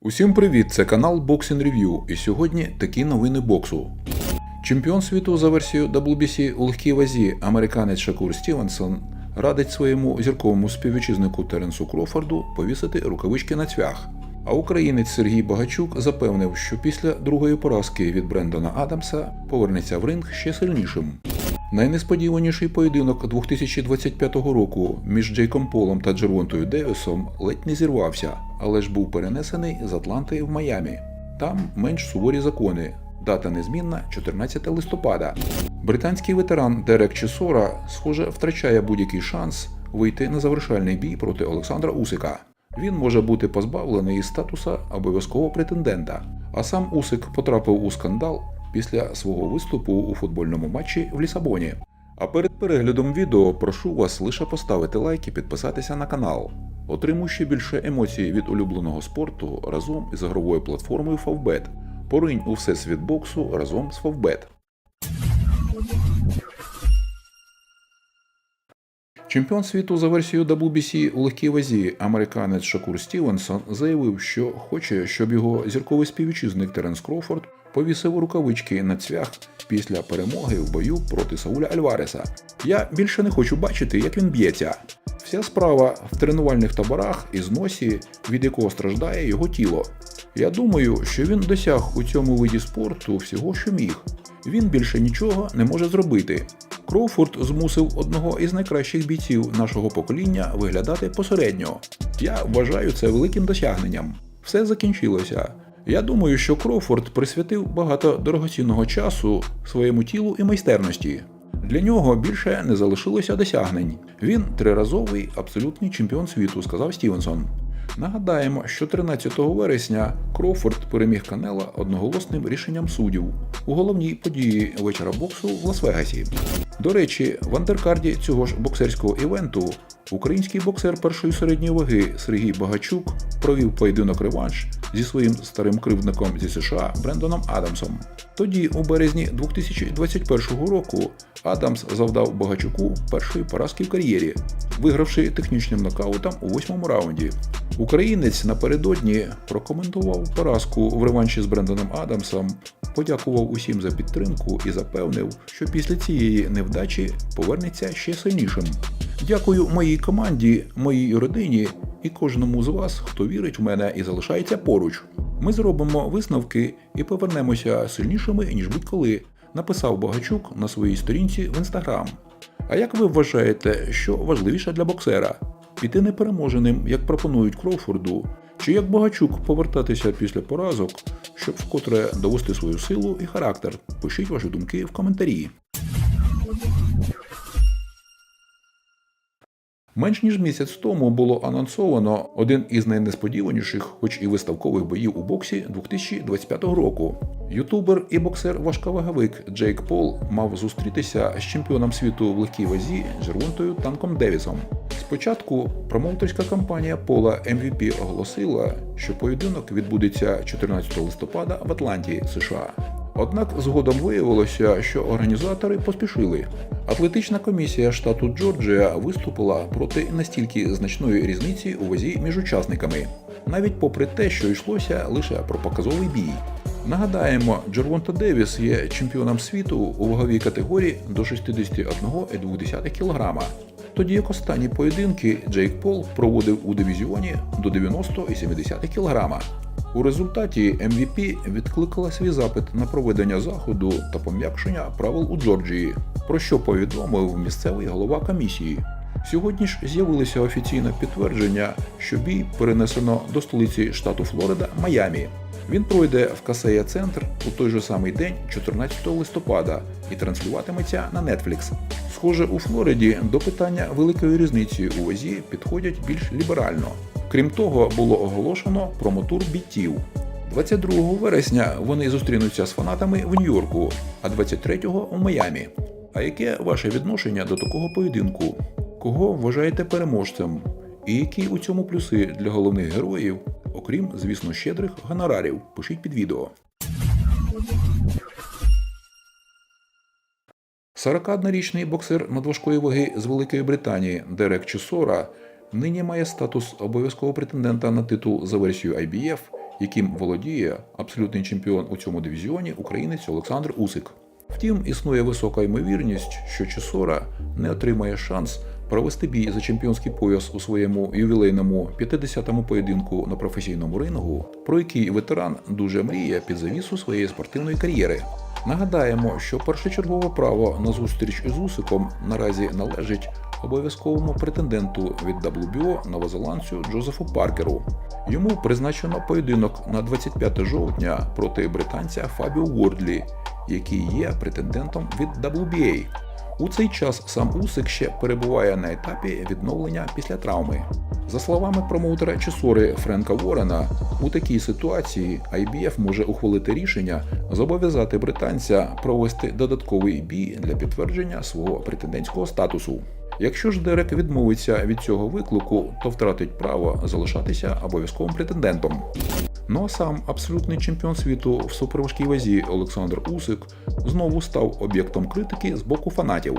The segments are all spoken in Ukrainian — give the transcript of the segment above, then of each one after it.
Усім привіт! Це канал Boxing Review, і сьогодні такі новини боксу. Чемпіон світу за версією WBC у легкій вазі американець Шакур Стівенсон радить своєму зірковому співвітчизнику Теренсу Крофорду повісити рукавички на цвях. А українець Сергій Багачук запевнив, що після другої поразки від Брендона Адамса повернеться в ринг ще сильнішим. Найнесподіваніший поєдинок 2025 року між Джейком Полом та Джервонтою Девісом ледь не зірвався, але ж був перенесений з Атланти в Майамі. Там менш суворі закони. Дата незмінна 14 листопада. Британський ветеран Дерек Чесора, схоже, втрачає будь-який шанс вийти на завершальний бій проти Олександра Усика. Він може бути позбавлений статуса обов'язкового претендента. А сам Усик потрапив у скандал після свого виступу у футбольному матчі в Лісабоні. А перед переглядом відео прошу вас лише поставити лайк і підписатися на канал. Отримуй ще більше емоцій від улюбленого спорту разом із ігровою платформою Favbet. Поринь у всесвіт боксу разом з Favbet. Чемпіон світу за версією WBC у легкій вазі американець Шакур Стівенсон заявив, що хоче, щоб його зірковий співвітчизник Теренс Кроуфорд повісив рукавички на цвях після перемоги в бою проти Сауля Альвареса. Я більше не хочу бачити, як він б'ється. Вся справа в тренувальних таборах і зносі, від якого страждає його тіло. Я думаю, що він досяг у цьому виді спорту всього, що міг. Він більше нічого не може зробити. Кроуфорд змусив одного із найкращих бійців нашого покоління виглядати посередньо. Я вважаю це великим досягненням. Все закінчилося. Я думаю, що Кроуфорд присвятив багато дорогоцінного часу своєму тілу і майстерності. Для нього більше не залишилося досягнень. Він триразовий абсолютний чемпіон світу, сказав Стівенсон. Нагадаємо, що 13 вересня Кроуфорд переміг Канела одноголосним рішенням суддів у головній події вечора боксу в Лас-Вегасі. До речі, в андеркарді цього ж боксерського івенту український боксер першої середньої ваги Сергій Багачук провів поєдинок реванш зі своїм старим кривдником зі США Брендоном Адамсом. Тоді, у березні 2021 року, Адамс завдав Багачуку першої поразки в кар'єрі, вигравши технічним нокаутом у восьмому раунді. Українець напередодні прокоментував поразку в реванші з Брендоном Адамсом, подякував усім за підтримку і запевнив, що після цієї невдачі повернеться ще сильнішим. Дякую моїй команді, моїй родині і кожному з вас, хто вірить в мене і залишається поруч. Ми зробимо висновки і повернемося сильнішими ніж будь-коли, написав Багачук на своїй сторінці в інстаграм. А як ви вважаєте, що важливіше для боксера? Піти непереможеним, як пропонують Кроуфорду, чи як Багачук повертатися після поразок, щоб вкотре довести свою силу і характер? Пишіть ваші думки в коментарі. Менш ніж місяць тому було анонсовано один із найнесподіваніших, хоч і виставкових боїв у боксі 2025 року. Ютубер і боксер-важковаговик Джейк Пол мав зустрітися з чемпіоном світу в легкій вазі Джервонтою Танком Девісом. Спочатку промоутерська компанія Пола MVP оголосила, що поєдинок відбудеться 14 листопада в Атланті, США. Однак згодом виявилося, що організатори поспішили. Атлетична комісія штату Джорджія виступила проти настільки значної різниці у вазі між учасниками, навіть попри те, що йшлося лише про показовий бій. Нагадаємо, Джервонта Девіс є чемпіоном світу у ваговій категорії до 61,2 кг. Тоді як останні поєдинки Джейк Пол проводив у дивізіоні до 90,7 кг. У результаті MVP відкликала свій запит на проведення заходу та пом'якшення правил у Джорджії, про що повідомив місцевий голова комісії. Сьогодні ж з'явилося офіційне підтвердження, що бій перенесено до столиці штату Флорида Майамі. Він пройде в Касея Центр у той же самий день, 14 листопада, і транслюватиметься на Netflix. Схоже, у Флориді до питання великої різниці у вазі підходять більш ліберально. Крім того, було оголошено про мотур бійців. 22 вересня вони зустрінуться з фанатами в Нью-Йорку, а 23-го у Майамі. А яке ваше відношення до такого поєдинку? Кого вважаєте переможцем? І які у цьому плюси для головних героїв, окрім, звісно, щедрих гонорарів? Пишіть під відео. 41-річний боксер надважкої ваги з Великої Британії Дерек Чесора нині має статус обов'язкового претендента на титул за версією IBF, яким володіє абсолютний чемпіон у цьому дивізіоні українець Олександр Усик. Втім, існує висока ймовірність, що Чесора не отримає шанс провести бій за чемпіонський пояс у своєму ювілейному 50-му поєдинку на професійному рингу, про який ветеран дуже мріє під завісу своєї спортивної кар'єри. Нагадаємо, що першочергове право на зустріч із Усиком наразі належить обов'язковому претенденту від WBO новозеландцю Джозефу Паркеру. Йому призначено поєдинок на 25 жовтня проти британця Фабіо Уордлі, який є претендентом від WBA. У цей час сам Усик ще перебуває на етапі відновлення після травми. За словами промоутера Чесори Френка Ворена, у такій ситуації IBF може ухвалити рішення зобов'язати британця провести додатковий бій для підтвердження свого претендентського статусу. Якщо ж Дерек відмовиться від цього виклику, то втратить право залишатися обов'язковим претендентом. Ну а сам абсолютний чемпіон світу в суперважкій вазі Олександр Усик знову став об'єктом критики з боку фанатів.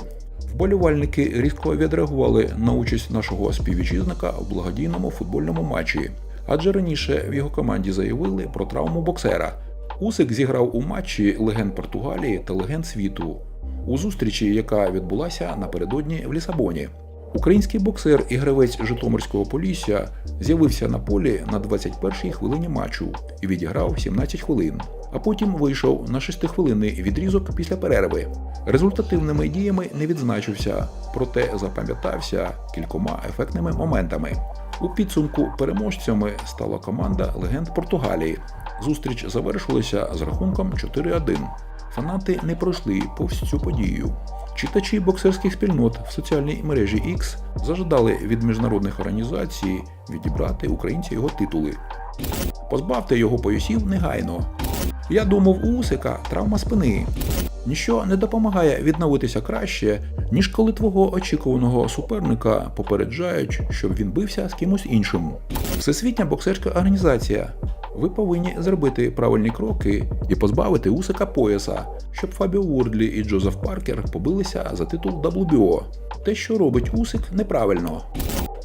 Вболівальники різко відреагували на участь нашого співвітчизника в благодійному футбольному матчі, адже раніше в його команді заявили про травму боксера. Усик зіграв у матчі легенд Португалії та легенд світу у зустрічі, яка відбулася напередодні в Лісабоні. Український боксер і гравець Житомирського Полісся з'явився на полі на 21-й хвилині матчу і відіграв 17 хвилин, а потім вийшов на 6-хвилинний відрізок після перерви. Результативними діями не відзначився, проте запам'ятався кількома ефектними моментами. У підсумку переможцями стала команда легенд Португалії. Зустріч завершилася з рахунком 4-1. Фанати не пройшли повз цю подію. Читачі боксерських спільнот в соціальній мережі X зажадали від міжнародних організацій відібрати українця його титули. Позбавте його поясів негайно. Я думав, у Усика травма спини. Ніщо не допомагає відновитися краще, ніж коли твого очікуваного суперника попереджають, щоб він бився з кимось іншим. Всесвітня боксерська організація. Ви повинні зробити правильні кроки і позбавити Усика пояса, щоб Фабіо Уордлі і Джозеф Паркер побилися за титул WBO. Те, що робить Усик, неправильно.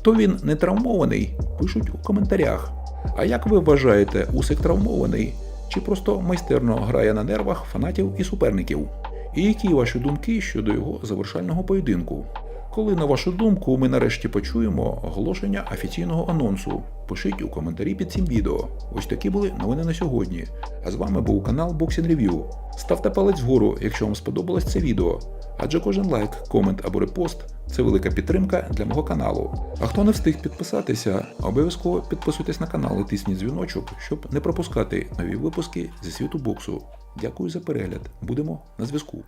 То він не травмований, пишуть у коментарях. А як ви вважаєте, Усик травмований? Чи просто майстерно грає на нервах фанатів і суперників? І які ваші думки щодо його завершального поєдинку? Коли, на вашу думку, ми нарешті почуємо оголошення офіційного анонсу? Пишіть у коментарі під цим відео. Ось такі були новини на сьогодні. А з вами був канал Boxing Review. Ставте палець вгору, якщо вам сподобалось це відео. Адже кожен лайк, комент або репост це велика підтримка для мого каналу. А хто не встиг підписатися, обов'язково підписуйтесь на канал і тисніть дзвіночок, щоб не пропускати нові випуски зі світу боксу. Дякую за перегляд. Будемо на зв'язку.